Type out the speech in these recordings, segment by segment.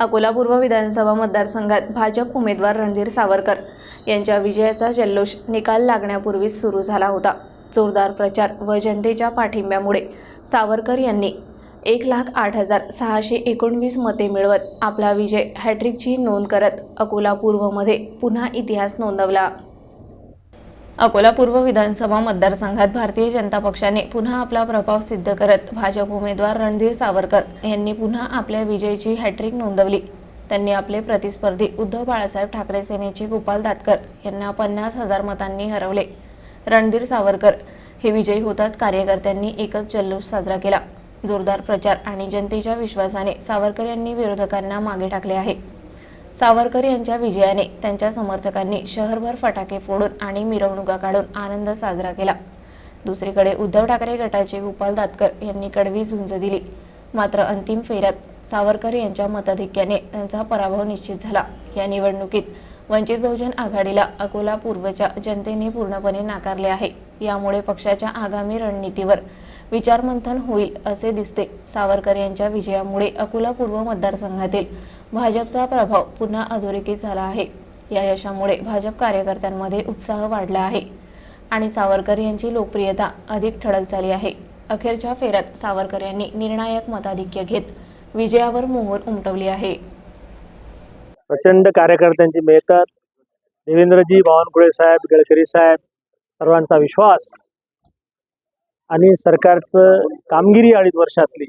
अकोला पूर्व विधानसभा मतदारसंघात भाजप उमेदवार रणधीर सावरकर यांच्या विजयाचा जल्लोष निकाल लागण्यापूर्वीच सुरू झाला होता. जोरदार प्रचार व जनतेच्या पाठिंब्यामुळे सावरकर यांनी एक लाख आठ हजार सहाशे एकोणवीस मते मिळवत आपला विजय हॅट्रिकची नोंद करत अकोला पूर्वमध्ये पुन्हा इतिहास नोंदवला. अकोला पूर्व विधानसभा मतदारसंघात भारतीय जनता पक्षाने पुन्हा आपला प्रभाव सिद्ध करत भाजप उमेदवार रणधीर सावरकर यांनी पुन्हा आपल्या विजयाची हॅट्रिक नोंदवली. त्यांनी आपले प्रतिस्पर्धी उद्धव बाळासाहेब ठाकरे सेनेचे गोपाल दातकर यांना पन्नास हजार मतांनी हरवले. रणधीर सावरकर हे विजयी होताच कार्यकर्त्यांनी एकच जल्लोष साजरा केला. जोरदार प्रचार आणि जनतेच्या विश्वासाने सावरकर यांनी विरोधकांना मागे टाकले आहे. सावरकर यांच्या विजयाने त्यांच्या समर्थकांनी शहरभर फटाके फोडून आणि मिरवणुका काढून आनंद साजरा केला. दुसरीकडे उद्धव ठाकरे गटाचे गोपाल दातकर यांनी कडवी झुंज दिली. मात्र अंतिम फेऱ्यात सावरकर यांच्या मताधिक्याने त्यांचा पराभव निश्चित झाला. या निवडणुकीत वंचित बहुजन आघाडीला अकोला पूर्वच्या जनतेने पूर्णपणे नाकारले आहे. यामुळे पक्षाच्या आगामी रणनीतीवर विचारमंथन होईल असे दिसते. सावरकर यांच्या विजयामुळे अकोला पूर्व मतदारसंघातील भाजपचा प्रभाव पुन्हा अधोरेखित झाला आहे. या यशामुळे भाजप कार्यकर्त्यांमध्ये उत्साह वाढला आहे आणि सावरकर यांची लोकप्रियता अधिक ठळक झाली आहे. अखेरच्या फेऱ्यात सावरकर यांनी निर्णायक मताधिक्य घेत विजयावर मोहर उमटवली आहे. प्रचंड कार्यकर्त्यांची मेहतात देवेंद्रजी बावनकुळे साहेब गडकरी साहेब सर्वांचा विश्वास आणि सरकारचं कामगिरी अडीच वर्षातली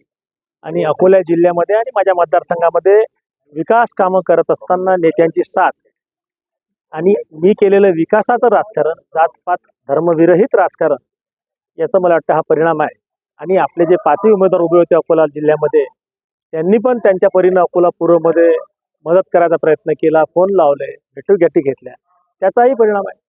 आणि अकोला जिल्ह्यामध्ये आणि माझ्या मतदारसंघामध्ये विकास कामं करत असताना नेत्यांची साथ. आणि मी केलेलं विकासाचं राजकारण जातपात धर्मविरहित राजकारण याचा मला वाटतं हा परिणाम आहे. आणि आपले जे पाचही उमेदवार उभे होते अकोला जिल्ह्यामध्ये त्यांनी पण त्यांच्या परीनं अकोला पूर्वमध्ये मदत करायचा प्रयत्न केला फोन लावले भेटूगाठी घेतल्या. त्याचाही परिणाम आहे.